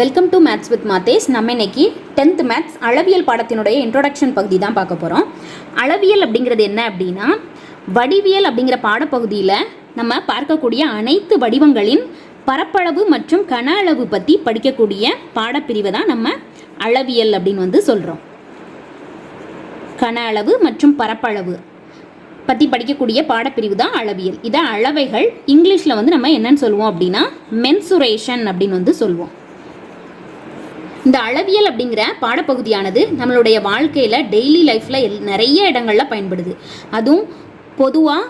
Welcome to maths with மாத்தேஸ் நம்ம இன்னைக்கு டென்த் மேத்ஸ் அளவியல் பாடத்தினுடைய இன்ட்ரோடக்ஷன் பகுதி தான் பார்க்க போகிறோம் அளவியல் அப்படிங்கிறது என்ன அப்படின்னா வடிவியல் அப்படிங்கிற பாடப்பகுதியில் நம்ம பார்க்கக்கூடிய அனைத்து வடிவங்களின் பரப்பளவு மற்றும் கன அளவு பற்றி படிக்கக்கூடிய பாடப்பிரிவை தான் நம்ம அளவியல் அப்படின்னு வந்து சொல்கிறோம் கன அளவு மற்றும் பரப்பளவு பற்றி படிக்கக்கூடிய பாடப்பிரிவு தான் அளவியல். இதை அளவைகள் இங்கிலீஷில் வந்து நம்ம என்னன்னு சொல்லுவோம் அப்படின்னா மென்சுரேஷன் அப்படின்னு வந்து சொல்லுவோம். இந்த அளவியல் அப்படிங்கிற பாடப்பகுதியானது நம்மளுடைய வாழ்க்கையில் டெய்லி லைஃப்பில் எல் நிறைய இடங்களில் பயன்படுது. அதுவும் பொதுவாக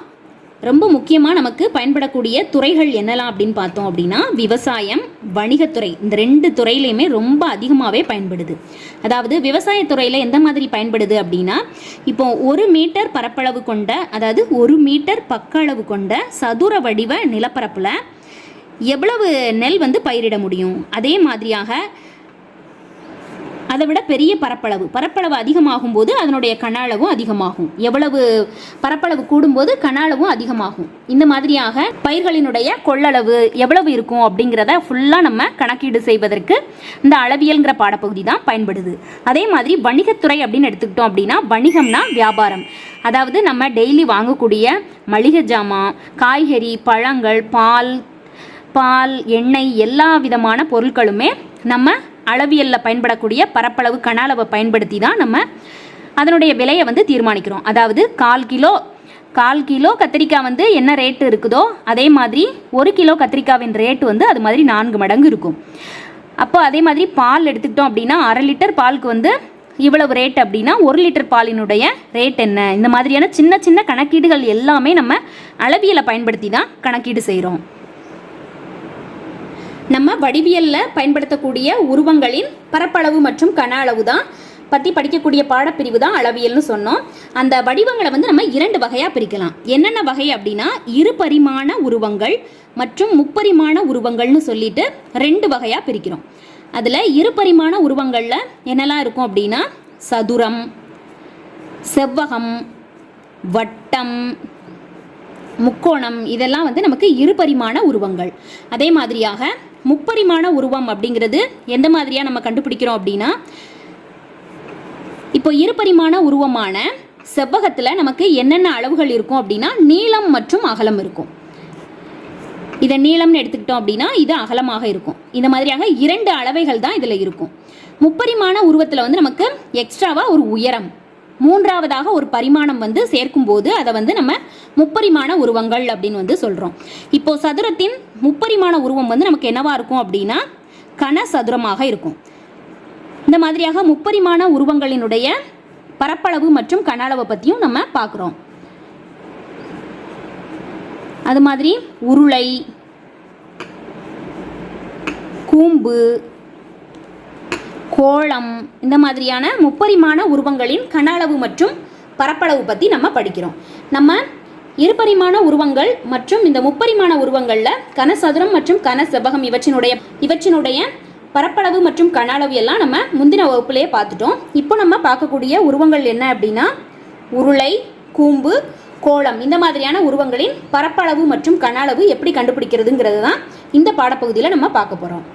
ரொம்ப முக்கியமாக நமக்கு பயன்படக்கூடிய துறைகள் என்னலாம் அப்படின்னு பார்த்தோம் அப்படின்னா விவசாயம் வணிகத்துறை இந்த ரெண்டு துறையிலையுமே ரொம்ப அதிகமாகவே பயன்படுது. அதாவது விவசாயத்துறையில் எந்த மாதிரி பயன்படுது அப்படின்னா இப்போ ஒரு மீட்டர் பரப்பளவு கொண்ட அதாவது ஒரு மீட்டர் பக்க அளவு கொண்ட சதுர வடிவ நிலப்பரப்பில் எவ்வளவு நெல் வந்து பயிரிட முடியும்? அதே மாதிரியாக அதை விட பெரிய பரப்பளவு. பரப்பளவு அதிகமாகும் போது அதனுடைய கன அளவும் அதிகமாகும். எவ்வளவு பரப்பளவு கூடும்போது கன அளவும் அதிகமாகும். இந்த மாதிரியாக பயிர்களினுடைய கொள்ளளவு எவ்வளவு இருக்கும் அப்படிங்கிறத ஃபுல்லாக நம்ம கணக்கீடு செய்வதற்கு இந்த அளவியல்ங்கிற பாடப்பகுதி தான் பயன்படுது. அதே மாதிரி வணிகத்துறை அப்படின்னு எடுத்துக்கிட்டோம் அப்படின்னா வணிகம்னா வியாபாரம். அதாவது நம்ம டெய்லி வாங்கக்கூடிய மளிகை ஜாமான் காய்கறி பழங்கள் பால் பால் எண்ணெய் எல்லா விதமான பொருட்களுமே நம்ம அளவியலில் பயன்படக்கூடிய பரப்பளவு கன அளவை பயன்படுத்தி தான் நம்ம அதனுடைய விலையை வந்து தீர்மானிக்கிறோம். அதாவது கால் கிலோ கால் கிலோ கத்திரிக்காய் வந்து என்ன ரேட்டு இருக்குதோ அதே மாதிரி ஒரு கிலோ கத்திரிக்காவின் ரேட்டு வந்து அது மாதிரி நான்கு மடங்கு இருக்கும். அப்போ அதே மாதிரி பால் எடுத்துக்கிட்டோம் அப்படின்னா அரை லிட்டர் பாலுக்கு வந்து இவ்வளவு ரேட் அப்படின்னா ஒரு லிட்டர் பாலினுடைய ரேட் என்ன? இந்த மாதிரியான சின்ன சின்ன கணக்கீடுகள் எல்லாமே நம்ம அளவியலை பயன்படுத்தி தான் கணக்கீடு செய்கிறோம் நம்ம வடிவியலில் பயன்படுத்தக்கூடிய உருவங்களின் பரப்பளவு மற்றும் கன அளவு தான் பற்றி படிக்கக்கூடிய பாடப்பிரிவு தான் அளவியல்னு சொன்னோம். அந்த வடிவங்களை வந்து நம்ம இரண்டு வகையாக பிரிக்கலாம். என்னென்ன வகை அப்படின்னா இரு பரிமாண உருவங்கள் மற்றும் முப்பரிமாண உருவங்கள்னு சொல்லிட்டு ரெண்டு வகையாக பிரிக்கிறோம். அதில் இரு பரிமாண உருவங்களில் என்னெல்லாம் இருக்கும் அப்படின்னா சதுரம் செவ்வகம் வட்டம் முக்கோணம் இதெல்லாம் வந்து நமக்கு இருபரிமாண உருவங்கள். அதே மாதிரியாக முப்பரிமாண உருவம் அப்படிங்கிறது எந்த மாதிரியாக நம்ம கண்டுபிடிக்கிறோம் அப்படின்னா இப்போ இருபரிமாண உருவமான செவ்வகத்தில் நமக்கு என்னென்ன அளவுகள் இருக்கும் அப்படின்னா நீளம் மற்றும் அகலம் இருக்கும். இதை நீளம்னு எடுத்துக்கிட்டோம் அப்படின்னா இது அகலமாக இருக்கும். இந்த மாதிரியாக இரண்டு அளவைகள் தான் இதில் இருக்கும். முப்பரிமாண உருவத்தில் வந்து நமக்கு எக்ஸ்ட்ராவாக ஒரு உயரம் மூன்றாவதாக ஒரு பரிமாணம் வந்து சேர்க்கும்போது அதை வந்து நம்ம முப்பரிமாண உருவங்கள் அப்படின்னு வந்து சொல்கிறோம் இப்போ சதுரத்தின் முப்பரிமாண உருவம் வந்து நமக்கு என்னவா இருக்கும் அப்படின்னா கன சதுரமாக இருக்கும். இந்த மாதிரியாக முப்பரிமாண உருவங்களினுடைய பரப்பளவு மற்றும் கன அளவை பற்றியும் நம்ம பார்க்குறோம். அது மாதிரி உருளை கூம்பு கோளம் இந்த மாதிரியான முப்பரிமாண உருவங்களின் கன அளவு மற்றும் பரப்பளவு பற்றி நம்ம படிக்கிறோம். நம்ம இருபரிமாண உருவங்கள் மற்றும் இந்த முப்பரிமாண உருவங்களில் கனசதுரம் மற்றும் கன செவ்வகம் இவற்றினுடைய இவற்றினுடைய பரப்பளவு மற்றும் கன அளவு எல்லாம் நம்ம முந்தின வகுப்புலேயே பார்த்துட்டோம். இப்போ நம்ம பார்க்கக்கூடிய உருவங்கள் என்ன அப்படின்னா உருளை கூம்பு கோளம் இந்த மாதிரியான உருவங்களின் பரப்பளவு மற்றும் கன அளவு எப்படி கண்டுபிடிக்கிறதுங்கிறது தான் இந்த பாடப்பகுதியில் நம்ம பார்க்க போகிறோம்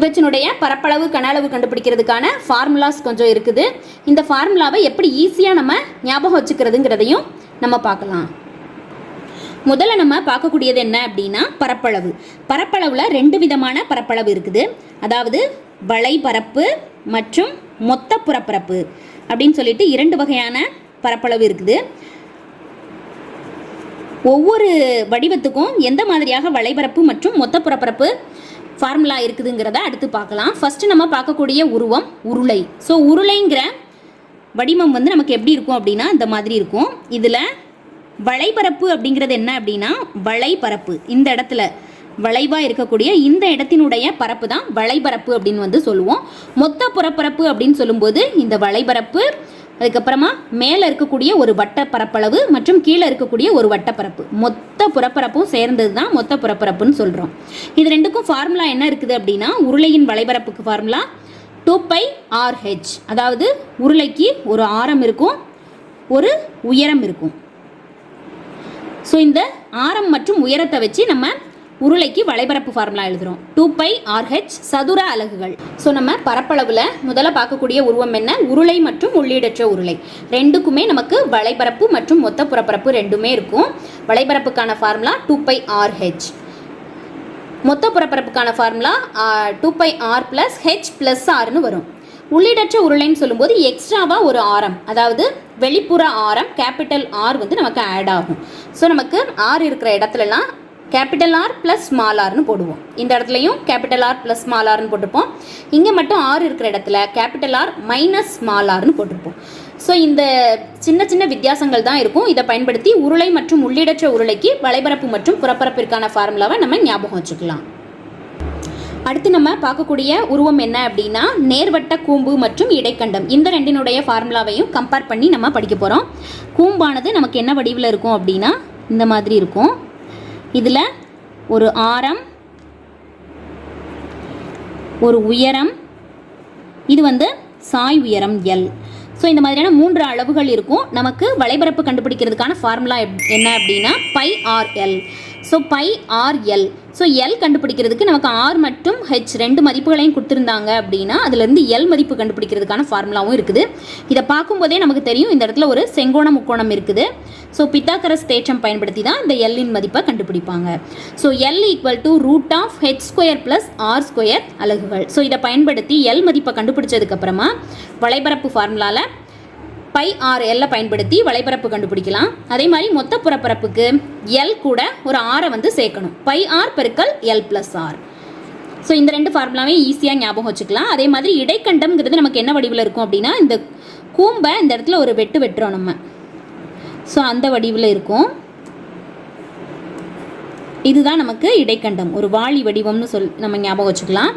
இவற்றினுடைய பரப்பளவு கன அளவு கண்டுபிடிக்கிறதுக்கான ஃபார்முலாஸ் கொஞ்சம் இருக்குது. இந்த ஃபார்முலாவை எப்படி ஈஸியாக நம்ம ஞாபகம் வச்சுக்கிறதுங்கிறதையும் நம்ம பார்க்கலாம். முதல்ல நம்ம பார்க்கக்கூடியது என்ன அப்படின்னா பரப்பளவு. பரப்பளவில் ரெண்டு விதமான பரப்பளவு இருக்குது. அதாவது வளைபரப்பு மற்றும் மொத்த புறப்பரப்பு அப்படின்னு சொல்லிட்டு இரண்டு வகையான பரப்பளவு இருக்குது. ஒவ்வொரு வடிவத்துக்கும் எந்த மாதிரியாக வளைபரப்பு மற்றும் மொத்த புறப்பரப்பு ஃபார்முலா இருக்குதுங்கிறத அடுத்து பார்க்கலாம். ஃபஸ்ட்டு நம்ம பார்க்கக்கூடிய உருவம் உருளை. ஸோ உருளைங்கிற வடிவம் வந்து நமக்கு எப்படி இருக்கும் அப்படின்னா இந்த மாதிரி இருக்கும். இதில் வளைபரப்பு அப்படிங்கிறது என்ன அப்படின்னா வளைபரப்பு. இந்த இடத்துல வளைவாக இருக்கக்கூடிய இந்த இடத்தினுடைய பரப்பு தான் வளைபரப்பு அப்படின்னு வந்து சொல்லுவோம். மொத்த புறப்பரப்பு அப்படின்னு சொல்லும்போது இந்த வளைபரப்பு அதுக்கப்புறமா மேலே இருக்கக்கூடிய ஒரு வட்ட பரப்பளவு மற்றும் கீழே இருக்கக்கூடிய ஒரு வட்டப்பரப்பு. மொத்த புறப்பரப்பும் சேர்ந்தது தான் மொத்த புறப்பரப்புன்னு சொல்கிறோம் இது ரெண்டுக்கும் ஃபார்முலா என்ன இருக்குது அப்படின்னா உருளையின் வளைபரப்புக்கு formula two pi r h அதாவது உருளைக்கு ஒரு ஆரம் இருக்கும் ஒரு உயரம் இருக்கும். ஸோ இந்த ஆரம் மற்றும் உயரத்தை வச்சு நம்ம உருளைக்கு வளைபரப்பு ஃபார்முலா எழுதுறோம். டூ பை ஆர்ஹெச் சதுர அலகுகள். ஸோ நம்ம பரப்பளவில் முதல்ல பார்க்கக்கூடிய உருவம் என்ன? உருளை மற்றும் உள்ளீடற்ற உருளை. ரெண்டுக்குமே நமக்கு வளைபரப்பு மற்றும் மொத்த புறப்பரப்பு ரெண்டுமே இருக்கும். வளைபரப்புக்கான formula two pi r h மொத்த புறப்பரப்புக்கான formula two pi r plus h plus ஆர்னு வரும். உள்ளீடற்ற உருளைன்னு சொல்லும்போது எக்ஸ்ட்ராவாக ஒரு ஆரம். அதாவது வெளிப்புற ஆரம் கேபிட்டல் ஆர் வந்து நமக்கு ஆட் ஆகும். ஸோ நமக்கு ஆர் இருக்கிற இடத்துலலாம் கேபிட்டல் ஆர் ப்ளஸ் ஸ்மால் ஆர்னு போடுவோம். இந்த இடத்துலையும் கேபிட்டல் ஆர் ப்ளஸ் ஸ்மால் ஆர்னு போட்டிருப்போம். இங்கே மட்டும் ஆர் இருக்கிற இடத்துல கேபிட்டல் ஆர் மைனஸ் ஸ்மால் ஆர்னு போட்டிருப்போம். ஸோ இந்த சின்ன சின்ன வித்தியாசங்கள் தான் இருக்கும். இதை பயன்படுத்தி உருளை மற்றும் உள்ளிடற்ற உருளைக்கு வலைபரப்பு மற்றும் புறப்பரப்பிற்கான ஃபார்முலாவை நம்ம ஞாபகம் வச்சுக்கலாம். அடுத்து நம்ம பார்க்கக்கூடிய உருவம் என்ன அப்படின்னா நேர்வட்ட கூம்பு மற்றும் இடைக்கண்டம். இந்த ரெண்டினுடைய ஃபார்முலாவையும் கம்பேர் பண்ணி நம்ம படிக்க போகிறோம் கூம்பானது நமக்கு என்ன வடிவில் இருக்கும் அப்படின்னா இந்த மாதிரி இருக்கும். இதில் ஒரு ஆரம் ஒரு உயரம் இது வந்து சாய் உயரம் எல் ஸோ இந்த மாதிரியான மூன்று அளவுகள் இருக்கும். நமக்கு வலைபரப்பு கண்டுபிடிக்கிறதுக்கான ஃபார்முலா என்ன அப்படின்னா pi r l so pi r l so l கண்டுபிடிக்கிறதுக்கு நமக்கு ஆர் மற்றும் ஹெச் ரெண்டு மதிப்புகளையும் கொடுத்துருந்தாங்க அப்படின்னா அதுலேருந்து எல் மதிப்பு கண்டுபிடிக்கிறதுக்கான ஃபார்முலாவும் இருக்குது. இதை பார்க்கும்போதே நமக்கு தெரியும் இந்த இடத்துல ஒரு செங்கோண முக்கோணம் இருக்குது. ஸோ பித்தாக்கரஸ் தேற்றம் பயன்படுத்தி தான் இந்த எல்லின் மதிப்பை கண்டுபிடிப்பாங்க. So l equal to root of h square plus r square அலகுகள். ஸோ இதை பயன்படுத்தி எல் மதிப்பை கண்டுபிடிச்சதுக்கப்புறமா வளைபரப்பு ஃபார்முலாவில் பை ஆர் எல்லை பயன்படுத்தி வலைபரப்பு கண்டுபிடிக்கலாம். அதே மாதிரி மொத்த புறப்பரப்புக்கு எல் கூட ஒரு ஆரை வந்து சேர்க்கணும். பை ஆர் பெருக்கல் எல் ப்ளஸ் ஆர் ஸோ இந்த ரெண்டு ஃபார்முலாவே ஈஸியாக ஞாபகம் வச்சுக்கலாம். அதே மாதிரி இடைக்கண்டம்ங்கிறது நமக்கு என்ன வடிவில் இருக்கும் அப்படின்னா இந்த கூம்பை இந்த இடத்துல ஒரு வெட்டு வெட்டுறோம் நம்ம. ஸோ அந்த வடிவில் இருக்கும். இதுதான் நமக்கு இடைக்கண்டம். ஒரு வாளி வடிவம்னு சொல் நம்ம ஞாபகம் வச்சுக்கலாம்.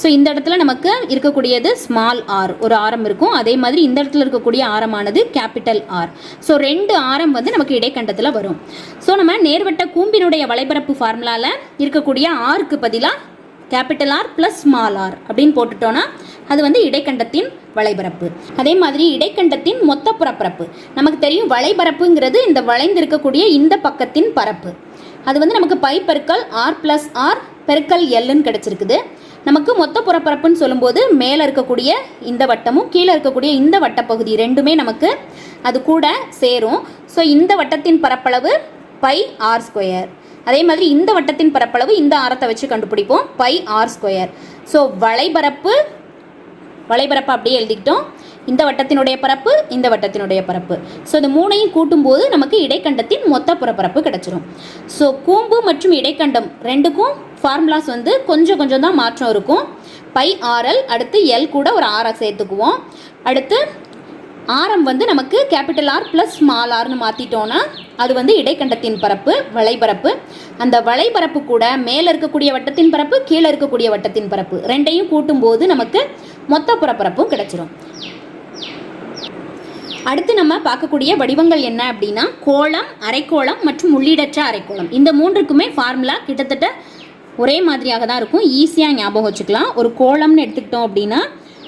ஸோ இந்த இடத்துல நமக்கு இருக்கக்கூடியது ஸ்மால் ஆர் ஒரு ஆரம் இருக்கும். அதே மாதிரி இந்த இடத்துல இருக்கக்கூடிய ஆரமானது கேபிட்டல் ஆர் ஸோ ரெண்டு ஆரம் வந்து நமக்கு இடைக்கண்டத்தில் வரும். ஸோ நம்ம நேர்வட்ட கூம்பினுடைய வலைபரப்பு ஃபார்முலாவில் இருக்கக்கூடிய ஆருக்கு பதிலாக capital r plus small r அப்படின்னு போட்டுட்டோன்னா அது வந்து இடைக்கண்டத்தின் வளைபரப்பு அதே மாதிரி இடைக்கண்டத்தின் மொத்த புறப்பரப்பு. நமக்கு தெரியும் வளைபரப்புங்கிறது இந்த வளைந்திருக்கக்கூடிய இந்த பக்கத்தின் பரப்பு. அது வந்து நமக்கு பை பெருக்கல் ஆர் ப்ளஸ் ஆர் பெருக்கல் எல்லுன்னு கிடச்சிருக்குது. நமக்கு மொத்த புறப்பரப்புன்னு சொல்லும்போது மேலே இருக்கக்கூடிய இந்த வட்டமும் கீழே இருக்கக்கூடிய இந்த வட்டப்பகுதி ரெண்டுமே நமக்கு அது கூட சேரும். ஸோ இந்த வட்டத்தின் பரப்பளவு பை ஆர் ஸ்கொயர் அதே மாதிரி இந்த வட்டத்தின் பரப்பளவு இந்த ஆரத்தை வச்சு கண்டுபிடிப்போம். பை ஆர் ஸ்கொயர் ஸோ வளைபரப்பு வளைபரப்பு அப்படியே எழுதிக்கிட்டோம். இந்த வட்டத்தினுடைய பரப்பு இந்த வட்டத்தினுடைய பரப்பு. ஸோ இந்த மூணையும் கூட்டும்போது நமக்கு இடைக்கண்டத்தின் மொத்த புறப்பரப்பு கிடச்சிரும். ஸோ கூம்பு மற்றும் இடைக்கண்டம் ரெண்டுக்கும் ஃபார்முலாஸ் வந்து கொஞ்சம் கொஞ்சம் தான் மாற்றம் இருக்கும். பை ஆர்எல் அடுத்து எல் கூட ஒரு ஆரை சேர்த்துக்குவோம். அடுத்து ஆரம் வந்து நமக்கு கேபிட்டல் ஆர் ப்ளஸ் ஸ்மால் ஆர்னு மாற்றிட்டோன்னா அது வந்து இடைக்கண்டத்தின் பரப்பு வளைபரப்பு. அந்த வளைபரப்பு கூட மேலே இருக்கக்கூடிய வட்டத்தின் பரப்பு கீழே இருக்கக்கூடிய வட்டத்தின் பரப்பு. ரெண்டையும் கூட்டும்போது நமக்கு மொத்த புறப்பரப்பும் கிடச்சிரும். அடுத்து நம்ம பார்க்கக்கூடிய வடிவங்கள் என்ன அப்படின்னா கோளம் அரைக்கோளம் மற்றும் உள்ளீடற்ற அரைக்கோளம். இந்த மூன்றுக்குமே ஃபார்முலா கிட்டத்தட்ட ஒரே மாதிரியாக தான் இருக்கும். ஈஸியாக ஞாபகம் வச்சுக்கலாம். ஒரு கோளம்னு எடுத்துக்கிட்டோம் அப்படின்னா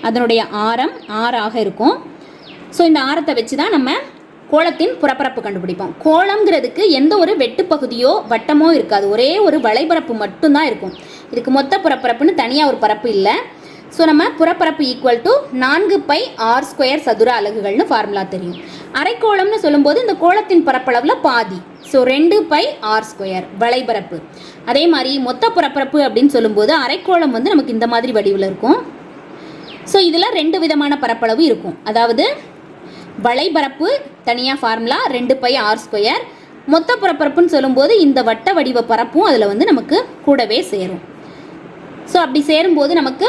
அதனுடைய ஆரம் ஆறாக இருக்கும். ஸோ இந்த ஆரத்தை வச்சு தான் நம்ம கோளத்தின் புறப்பரப்பு கண்டுபிடிப்போம். கோளம்ங்கிறதுக்கு எந்த ஒரு வெட்டு பகுதியோ வட்டமோ இருக்காது. ஒரே ஒரு வளைபரப்பு மட்டும்தான் இருக்கும். இதுக்கு மொத்த புறப்பரப்புன்னு தனியாக ஒரு பரப்பு இல்லை. ஸோ நம்ம புறப்பரப்பு ஈக்குவல் டு நான்கு பை ஆர் ஸ்கொயர் சதுர அலகுகள்னு ஃபார்முலா தெரியும். அரைக்கோளம்னு சொல்லும்போது இந்த கோளத்தின் பரப்பளவில் பாதி. ஸோ ரெண்டு பை ஆர் ஸ்கொயர் வளைபரப்பு. அதே மாதிரி மொத்த புறப்பரப்பு அப்படின்னு சொல்லும்போது அரைக்கோளம் வந்து நமக்கு இந்த மாதிரி வடிவில் இருக்கும். ஸோ இதில் ரெண்டு விதமான பரப்பளவு இருக்கும். அதாவது வளைபரப்பு தனியாக ஃபார்முலா ரெண்டு பை ஆர் ஸ்கொயர் மொத்த புறப்பரப்புன்னு சொல்லும்போது இந்த வட்ட வடிவ பரப்பும் அதில் வந்து நமக்கு கூடவே சேரும். ஸோ அப்படி சேரும்போது நமக்கு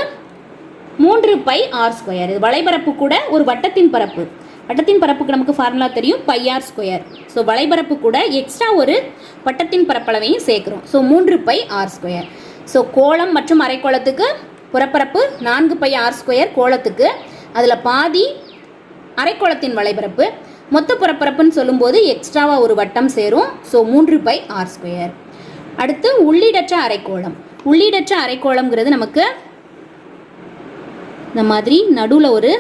மூன்று பை ஆர் ஸ்கொயர் இது வளைபரப்பு கூட ஒரு வட்டத்தின் பரப்பு. வட்டத்தின் பரப்புக்கு நமக்கு ஃபார்முலா தெரியும் பை ஆர் ஸ்கொயர் ஸோ வளைபரப்பு கூட எக்ஸ்ட்ரா ஒரு வட்டத்தின் பரப்பளவையும் சேர்க்குறோம். ஸோ மூன்று பை ஆர் ஸ்கொயர் ஸோ கோளம் மற்றும் அரைக்கோளத்துக்கு புறப்பரப்பு நான்கு பை ஆர் ஸ்கொயர் கோளத்துக்கு. அதில் பாதி அரைக்கோளத்தின் வளைபரப்பு. மொத்த புறப்பரப்புன்னு சொல்லும்போது எக்ஸ்ட்ராவாக ஒரு வட்டம் சேரும். ஸோ மூன்று பை ஆர் ஸ்கொயர் அடுத்து உள்ளீடற்ற அரைக்கோளம். உள்ளீடற்ற அரைக்கோளம்ங்கிறது நமக்கு இந்த மாதிரி நடுவில் ஒரு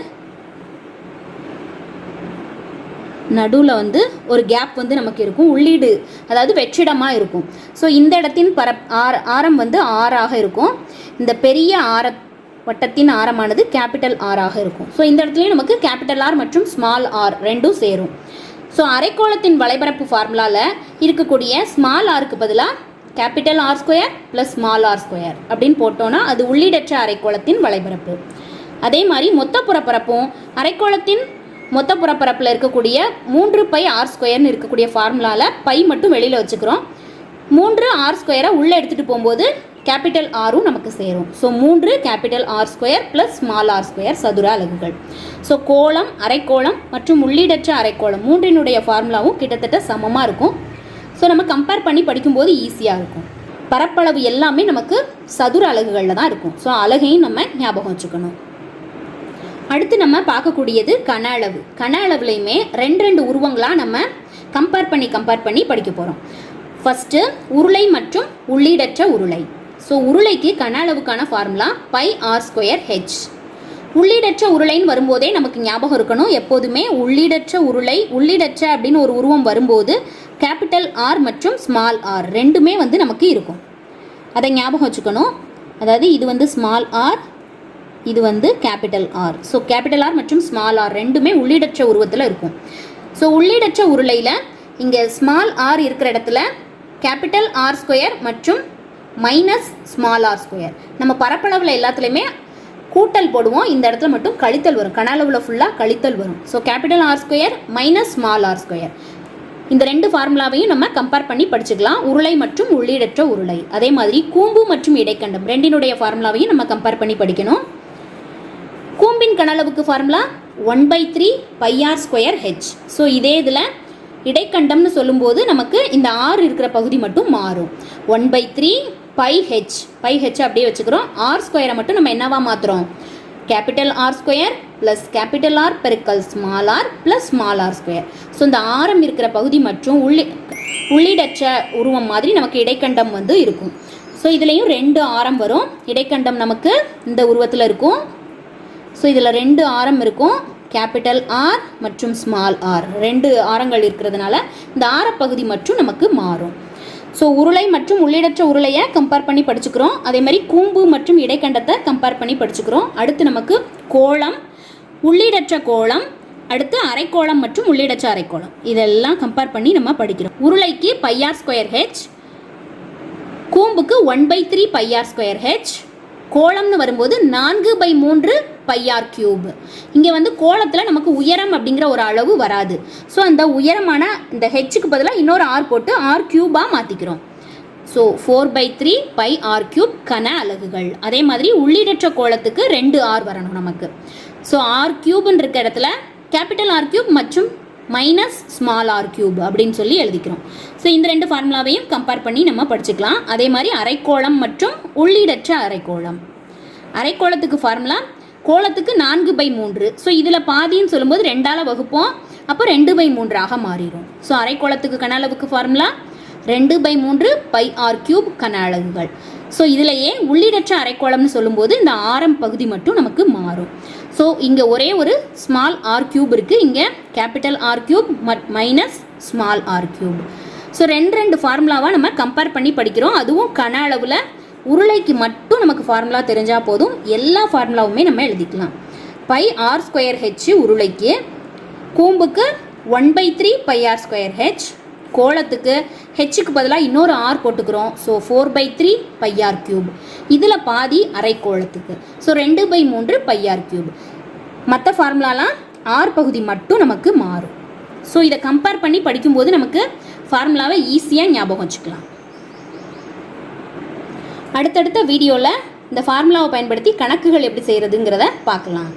நடுவில் வந்து ஒரு கேப் வந்து நமக்கு இருக்கும். உள்ளீடு அதாவது வெற்றிடமாக இருக்கும். ஸோ இந்த இடத்தின் பர ஆர் ஆரம் வந்து ஆறாக இருக்கும். இந்த பெரிய ஆர வட்டத்தின் ஆரமானது கேபிட்டல் ஆராக இருக்கும். ஸோ இந்த இடத்துலையும் நமக்கு கேபிட்டல் ஆர் மற்றும் ஸ்மால் ஆர் ரெண்டும் சேரும். ஸோ அரைக்கோளத்தின் வலைபரப்பு ஃபார்முலாவில் இருக்கக்கூடிய ஸ்மால் ஆருக்கு பதிலாக capital r square plus small r square அப்படின்னு போட்டோன்னா அது உள்ளீடற்ற அரைக்கோளத்தின் வலைபரப்பு. அதே மாதிரி மொத்த புறப்பரப்பும் அரைக்கோளத்தின் மொத்த புறப்பரப்பில் இருக்கக்கூடிய மூன்று பை ஆர் ஸ்கொயர்னு இருக்கக்கூடிய ஃபார்முலாவில் பை மட்டும் வெளியில் வச்சுக்கிறோம். மூன்று ஆர் ஸ்கொயரை உள்ளே எடுத்துகிட்டு போகும்போது கேபிட்டல் ஆரும் நமக்கு சேரும். ஸோ மூன்று capital r square plus small r square சதுர அலகுகள். ஸோ கோளம் அரைக்கோளம் மற்றும் உள்ளீடற்ற அரைக்கோளம் மூன்றினுடைய ஃபார்முலாவும் கிட்டத்தட்ட சமமாக இருக்கும். ஸோ நம்ம கம்பேர் பண்ணி படிக்கும்போது ஈஸியாக இருக்கும். பரப்பளவு எல்லாமே நமக்கு சதுர அலகுகளில் தான் இருக்கும். ஸோ அலகையும் நம்ம ஞாபகம் வச்சுக்கணும். அடுத்து நம்ம பார்க்கக்கூடியது கன அளவு. கன அளவுலையுமே ரெண்டு ரெண்டு உருவங்களாக நம்ம கம்பேர் பண்ணி கம்பேர் பண்ணி படிக்க போகிறோம் ஃபஸ்ட்டு உருளை மற்றும் உள்ளீடற்ற உருளை. ஸோ உருளைக்கு கன அளவுக்கான formula pi r square h உள்ளீடற்ற உருளைன்னு வரும்போதே நமக்கு ஞாபகம் இருக்கணும். எப்போதுமே உள்ளீடற்ற உருளை உள்ளீடற்ற அப்படின்னு ஒரு உருவம் வரும்போது கேபிட்டல் ஆர் மற்றும் ஸ்மால் ஆர் ரெண்டுமே வந்து நமக்கு இருக்கும். அதை ஞாபகம் வச்சுக்கணும். அதாவது இது வந்து ஸ்மால் ஆர் இது வந்து capital r so capital r மற்றும் ஸ்மால் ஆர் ரெண்டுமே உள்ளீடற்ற உருவத்தில் இருக்கும். ஸோ உள்ளீடற்ற உருளையில் இங்கே ஸ்மால் ஆர் இருக்கிற இடத்துல கேபிட்டல் ஆர் ஸ்கொயர் மற்றும் மைனஸ் ஸ்மால் ஆர் ஸ்கொயர் நம்ம பரப்பளவில் எல்லாத்துலேயுமே கூட்டல் போடுவோம். இந்த இடத்துல மட்டும் கழித்தல் வரும். கனளவில் ஃபுல்லாக கழித்தல் வரும். So capital r square minus small r square இந்த ரெண்டு ஃபார்முலாவையும் நம்ம கம்பேர் பண்ணி படிச்சுக்கலாம். உருளை மற்றும் உள்ளீடற்ற உருளை. அதே மாதிரி கூம்பு மற்றும் இடைக்கண்டம். ரெண்டினுடைய ஃபார்முலாவையும் நம்ம கம்பேர் பண்ணி படிக்கணும். கூம்பின் கனளவுக்கு formula one by three pi r square h so இதே இதில் இடைக்கண்டம்னு சொல்லும்போது நமக்கு இந்த ஆர் இருக்கிற பகுதி மட்டும் மாறும். One by three pi h pi h அப்படியே வச்சுக்கிறோம். ஆர் ஸ்கொயரை மட்டும் நம்ம என்னவா மாற்றுறோம் capital r square plus capital r பெருக்கல் small r plus small r square so இந்த ஆரம் இருக்கிற பகுதி மற்றும் உள்ளி உள்ளிடற்ற உருவம் மாதிரி நமக்கு இடைக்கண்டம் வந்து இருக்கும். ஸோ இதுலேயும் ரெண்டு ஆரம் வரும். இடைக்கண்டம் நமக்கு இந்த உருவத்தில் இருக்கும். ஸோ இதில் ரெண்டு ஆரம் இருக்கும். கேபிட்டல் ஆர் மற்றும் ஸ்மால் ஆர் ரெண்டு ஆரங்கள் இருக்கிறதுனால இந்த ஆரப்பகுதி மட்டும் நமக்கு மாறும். ஸோ உருளை மற்றும் உள்ளிடற்ற உருளையை கம்பேர் பண்ணி படிச்சுக்கிறோம். அதே மாதிரி கூம்பு மற்றும் இடைக்கண்டத்தை கம்பேர் பண்ணி படிச்சுக்கிறோம். அடுத்து நமக்கு கோளம் உள்ளிடற்ற கோளம் அடுத்து அரைக்கோளம் மற்றும் உள்ளிடச்ச அரைக்கோளம். இதெல்லாம் கம்பேர் பண்ணி நம்ம படிக்கிறோம். உருளைக்கு pi r square h கூம்புக்கு one by three pi r square h கோளம்னு வரும்போது நான்கு பை மூன்று பையார் கியூப் இங்கே வந்து கோலத்தில் நமக்கு உயரம் அப்படிங்கிற ஒரு அளவு வராது. ஸோ அந்த உயரமான இந்த ஹெச்சுக்கு பதிலாக இன்னொரு ஆர் போட்டு ஆர் கியூபாக மாற்றிக்கிறோம் so four by three pi r cube கன அலகுகள். அதே மாதிரி உள்ளீடற்ற கோலத்துக்கு ரெண்டு ஆர் வரணும் நமக்கு. ஸோ ஆர் கியூப்னு இருக்க இடத்துல கேபிட்டல் ஆர் கியூப் மற்றும் மைனஸ் ஸ்மால் ஆர் கியூப் அப்படின்னு சொல்லி எழுதிக்கிறோம். ஸோ இந்த ரெண்டு ஃபார்முலாவையும் கம்பேர் பண்ணி நம்ம படிச்சுக்கலாம். அதே மாதிரி அரைக்கோளம் மற்றும் உள்ளீடற்ற அரைக்கோளம். அரைக்கோளத்துக்கு ஃபார்முலா கோலத்துக்கு நான்கு பை மூன்று. ஸோ இதில் பாதின்னு சொல்லும்போது ரெண்டால் வகுப்போம். அப்போ ரெண்டு பை மூன்றாக மாறிடும் ஸோ அரைக்கோளத்துக்கு கன அளவுக்கு ஃபார்முலா ரெண்டு பை மூன்று பை ஆர் கியூப் கன அலகுகள். ஸோ இதிலேயே உள்ளீடற்ற அரைக்கோளம்னு சொல்லும்போது இந்த ஆரம் பகுதி மட்டும் நமக்கு மாறும். ஸோ இங்கே ஒரே ஒரு ஸ்மால் ஆர் கியூப் இருக்குது இங்கே capital r cube minus small r cube so ரெண்டு ரெண்டு ஃபார்முலாவாக நம்ம கம்பேர் பண்ணி படிக்கிறோம். அதுவும் கன அளவில் உருளைக்கு மட்டும் நமக்கு ஃபார்முலா தெரிஞ்சால் போதும். எல்லா ஃபார்முலாவுமே நம்ம எழுதிக்கலாம். பை ஆர் ஸ்கொயர் ஹெச் உருளைக்கு கூம்புக்கு one by three pi R square H கோலத்துக்கு ஹெச்சுக்கு பதிலாக இன்னொரு ஆர் போட்டுக்கிறோம். So four by three pi R cube இதில் பாதி அரை கோலத்துக்கு. ஸோ ரெண்டு பை மூன்று பையார் கியூப் மற்ற ஃபார்முலாலாம் ஆர் பகுதி மட்டும் நமக்கு மாறும். ஸோ இதை கம்பேர் பண்ணி படிக்கும்போது நமக்கு ஃபார்முலாவை ஈஸியாக ஞாபகம் வச்சுக்கலாம். அடுத்தடுத்த வீடியோவில் இந்த ஃபார்முலாவை பயன்படுத்தி கணக்குகள் எப்படி செய்கிறதுங்கிறத பார்க்கலாம்.